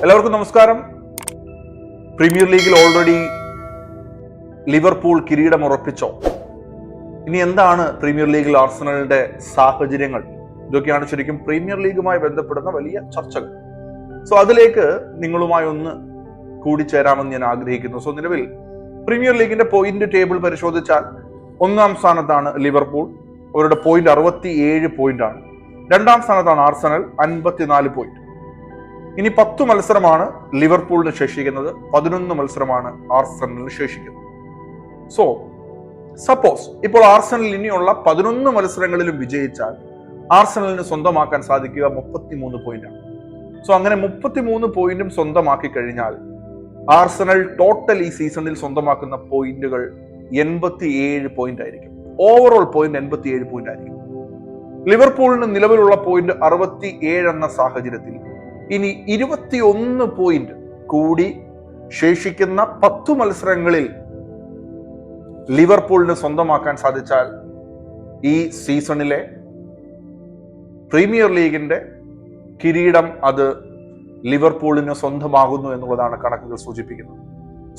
എല്ലാവർക്കും നമസ്കാരം. പ്രീമിയർ ലീഗിൽ ഓൾറെഡി ലിവർപൂൾ കിരീടം ഉറപ്പിച്ചോ? ഇനി എന്താണ് പ്രീമിയർ ലീഗിൽ ആർസണലിന്റെ സാഹചര്യങ്ങൾ? ഇതൊക്കെയാണ് ശരിക്കും പ്രീമിയർ ലീഗുമായി ബന്ധപ്പെടുന്ന വലിയ ചർച്ചകൾ. സോ അതിലേക്ക് നിങ്ങളുമായി ഒന്ന് കൂടിച്ചേരാമെന്ന് ഞാൻ ആഗ്രഹിക്കുന്നു. സോ നിലവിൽ പ്രീമിയർ ലീഗിന്റെ പോയിന്റ് ടേബിൾ പരിശോധിച്ചാൽ ഒന്നാം സ്ഥാനത്താണ് ലിവർപൂൾ. അവരുടെ പോയിന്റ് അറുപത്തി ഏഴ് പോയിന്റ് ആണ്. രണ്ടാം സ്ഥാനത്താണ് ആർസണൽ അൻപത്തിനാല് പോയിന്റ് ഇനി പത്ത് മത്സരമാണ് ലിവർപൂളിന് ശേഷിക്കുന്നത് പതിനൊന്ന് മത്സരമാണ് ആർസണലിന് ശേഷിക്കുന്നത്. സോ സപ്പോസ് ഇപ്പോൾ ആർസണൽ ഇനിയുള്ള പതിനൊന്ന് മത്സരങ്ങളിലും വിജയിച്ചാൽ ആർസണലിന് സ്വന്തമാക്കാൻ സാധിക്കുക മുപ്പത്തിമൂന്ന് പോയിന്റാണ് സോ അങ്ങനെ മുപ്പത്തിമൂന്ന് പോയിന്റും സ്വന്തമാക്കി കഴിഞ്ഞാൽ ആർസണൽ ടോട്ടൽ ഈ സീസണിൽ സ്വന്തമാക്കുന്ന പോയിന്റുകൾ എൺപത്തി ഏഴ് പോയിന്റ് ആയിരിക്കും. ഓവറോൾ പോയിന്റ് എൺപത്തി ഏഴ് പോയിന്റ് ആയിരിക്കും. ലിവർപൂളിന് നിലവിലുള്ള പോയിന്റ് അറുപത്തി ഏഴ് എന്ന സാഹചര്യത്തിൽ ഇനി ഇരുപത്തിയൊന്ന് പോയിന്റ് കൂടി ശേഷിക്കുന്ന പത്തു മത്സരങ്ങളിൽ ലിവർപൂളിന് സ്വന്തമാക്കാൻ സാധിച്ചാൽ ഈ സീസണിലെ പ്രീമിയർ ലീഗിന്റെ കിരീടം അത് ലിവർപൂളിന് സ്വന്തമാകുന്നു എന്നുള്ളതാണ് കണക്കുകൾ സൂചിപ്പിക്കുന്നത്.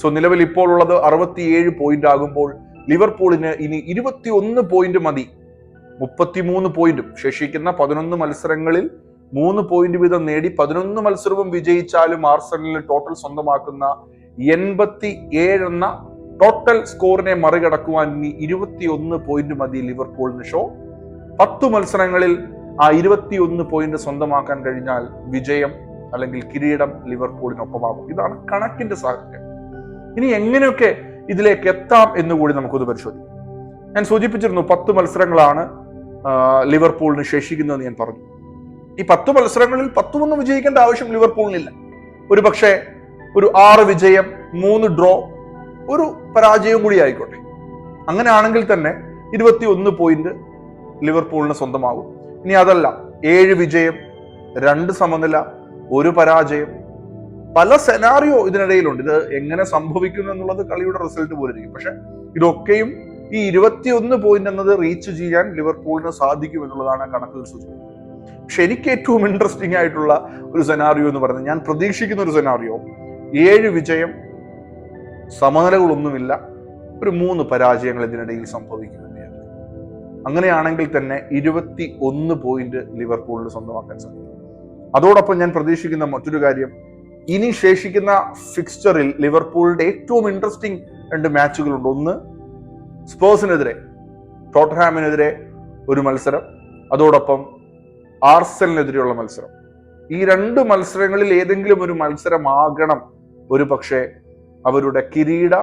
സോ നിലവിൽ ഇപ്പോൾ ഉള്ളത് അറുപത്തിയേഴ് പോയിന്റ് ആകുമ്പോൾ ലിവർപൂളിന് ഇനി ഇരുപത്തിയൊന്ന് പോയിന്റ് മതി. മുപ്പത്തിമൂന്ന് പോയിന്റും ശേഷിക്കുന്ന പതിനൊന്ന് മത്സരങ്ങളിൽ മൂന്ന് പോയിന്റ് വീതം നേടി പതിനൊന്ന് മത്സരവും വിജയിച്ചാലും ആർസണലിന് ടോട്ടൽ സ്വന്തമാക്കുന്ന എൺപത്തി ഏഴ് എന്ന ടോട്ടൽ സ്കോറിനെ മറികടക്കുവാൻ ഇനി ഇരുപത്തിയൊന്ന് പോയിന്റ് മതി ലിവർപൂളിന് ഷോ. പത്തു മത്സരങ്ങളിൽ ആ ഇരുപത്തിയൊന്ന് പോയിന്റ് സ്വന്തമാക്കാൻ കഴിഞ്ഞാൽ വിജയം അല്ലെങ്കിൽ കിരീടം ലിവർപൂളിനൊപ്പമാകും. ഇതാണ് കണക്കിന്റെ സാഹചര്യം. ഇനി എങ്ങനെയൊക്കെ ഇതിലേക്ക് എത്താം എന്ന് കൂടി നമുക്കൊന്ന് പരിശോധിക്കാം. ഞാൻ സൂചിപ്പിച്ചിരുന്നു പത്ത് മത്സരങ്ങളാണ് ലിവർപൂളിന് ശേഷിക്കുന്നതെന്ന് ഞാൻ പറഞ്ഞു. ഈ പത്ത് മത്സരങ്ങളിൽ പത്തുമൊന്നും വിജയിക്കേണ്ട ആവശ്യം ലിവർപൂളിനില്ല. ഒരു പക്ഷേ ഒരു ആറ് വിജയം മൂന്ന് ഡ്രോ ഒരു പരാജയവും കൂടി ആയിക്കോട്ടെ. അങ്ങനെ ആണെങ്കിൽ തന്നെ ഇരുപത്തി ഒന്ന് പോയിന്റ് ലിവർപൂളിന് സ്വന്തമാകും ഇനി അതല്ല ഏഴ് വിജയം രണ്ട് സമനില ഒരു പരാജയം. പല സെനാറിയോ ഇതിനിടയിലുണ്ട്. ഇത് എങ്ങനെ സംഭവിക്കുന്നു എന്നുള്ളത് കളിയുടെ റിസൾട്ട് പോലെ ഇരിക്കും പക്ഷെ ഇതൊക്കെയും ഈ ഇരുപത്തിയൊന്ന് പോയിന്റ് എന്നത് റീച്ച് ചെയ്യാൻ ലിവർപൂളിന് സാധിക്കും എന്നുള്ളതാണ് കണക്കുകൾ സൂചിപ്പിക്കുന്നത്. പക്ഷെ എനിക്ക് ഏറ്റവും ഇൻട്രസ്റ്റിംഗ് ആയിട്ടുള്ള ഒരു സെനാറിയോ എന്ന് പറയുന്നത് ഞാൻ പ്രതീക്ഷിക്കുന്ന ഒരു സെനാറിയോ ഏഴ് വിജയം സമനിലകളൊന്നുമില്ല ഒരു മൂന്ന് പരാജയങ്ങൾ ഇതിനിടയിൽ സംഭവിക്കും. അങ്ങനെയാണെങ്കിൽ തന്നെ ഇരുപത്തി ഒന്ന് പോയിന്റ് ലിവർപൂളിന് സ്വന്തമാക്കാൻ സാധിക്കും. അതോടൊപ്പം ഞാൻ പ്രതീക്ഷിക്കുന്ന മറ്റൊരു കാര്യം ഇനി ശേഷിക്കുന്ന ഫിക്സ്ചറിൽ ലിവർപൂളിന്റെ ഏറ്റവും ഇൻട്രസ്റ്റിംഗ് രണ്ട് മാച്ചുകളുണ്ട് ഒന്ന് സ്പേഴ്സിനെതിരെ ടോട്ടഹാമിനെതിരെ ഒരു മത്സരം. അതോടൊപ്പം ആർസലിനെതിരെയുള്ള മത്സരം. ഈ രണ്ട് മത്സരങ്ങളിൽ ഏതെങ്കിലും ഒരു മത്സരമാകണം. ഒരു പക്ഷേ അവരുടെ കിരീട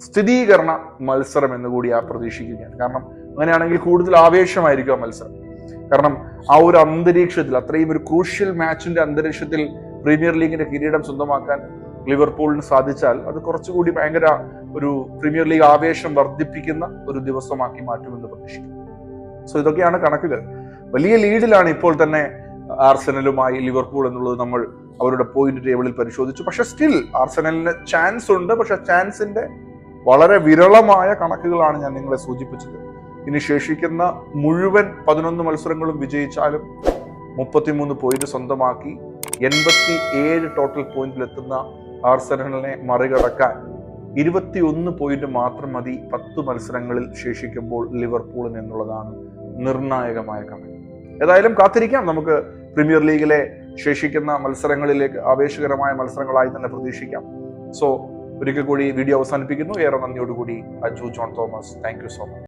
സ്ഥിരീകരണ മത്സരം എന്ന് കൂടി ആ പ്രതീക്ഷിക്കുകയാണ്. കാരണം അങ്ങനെയാണെങ്കിൽ കൂടുതൽ ആവേശമായിരിക്കും ആ മത്സരം. കാരണം ആ ഒരു അന്തരീക്ഷത്തിൽ അത്രയും ഒരു ക്രൂഷ്യൽ മാച്ചിന്റെ അന്തരീക്ഷത്തിൽ പ്രീമിയർ ലീഗിന്റെ കിരീടം സ്വന്തമാക്കാൻ ലിവർപൂളിന് സാധിച്ചാൽ അത് കുറച്ചുകൂടി ഭയങ്കര ഒരു പ്രീമിയർ ലീഗ് ആവേശം വർദ്ധിപ്പിക്കുന്ന ഒരു ദിവസമാക്കി മാറ്റുമെന്ന് പ്രതീക്ഷിക്കുന്നു. സോ ഇതൊക്കെയാണ് കണക്കുകൾ. വലിയ ലീഡിലാണ് ഇപ്പോൾ തന്നെ ആർസനലുമായി ലിവർപൂൾ എന്നുള്ളത് നമ്മൾ അവരുടെ പോയിന്റ് ടേബിളിൽ പരിശോധിച്ചു. പക്ഷെ സ്റ്റിൽ ആർസനലിന് ചാൻസ് ഉണ്ട്. പക്ഷെ ചാൻസിന്റെ വളരെ വിരളമായ കണക്കുകളാണ് ഞാൻ നിങ്ങളെ സൂചിപ്പിച്ചത്. ഇനി ശേഷിക്കുന്ന മുഴുവൻ പതിനൊന്ന് മത്സരങ്ങളും വിജയിച്ചാലും മുപ്പത്തിമൂന്ന് പോയിന്റ് സ്വന്തമാക്കി എൺപത്തി ഏഴ് ടോട്ടൽ പോയിന്റിലെത്തുന്ന ആർസനലിനെ മറികടക്കാൻ ഇരുപത്തിയൊന്ന് പോയിന്റ് മാത്രം മതി പത്ത് മത്സരങ്ങളിൽ ശേഷിക്കുമ്പോൾ ലിവർപൂളിന് എന്നുള്ളതാണ് നിർണായകമായ കണക്ക്. ഏതായാലും കാത്തിരിക്കാം. നമുക്ക് പ്രീമിയർ ലീഗിലെ ശേഷിക്കുന്ന മത്സരങ്ങളിലേക്ക് ആവേശകരമായ മത്സരങ്ങളായി തന്നെ പ്രതീക്ഷിക്കാം. സോ ഒരിക്കൽ കൂടി വീഡിയോ അവസാനിപ്പിക്കുന്നു. ഏറെ നന്ദിയോടുകൂടി Aju John Thomas. Thank so much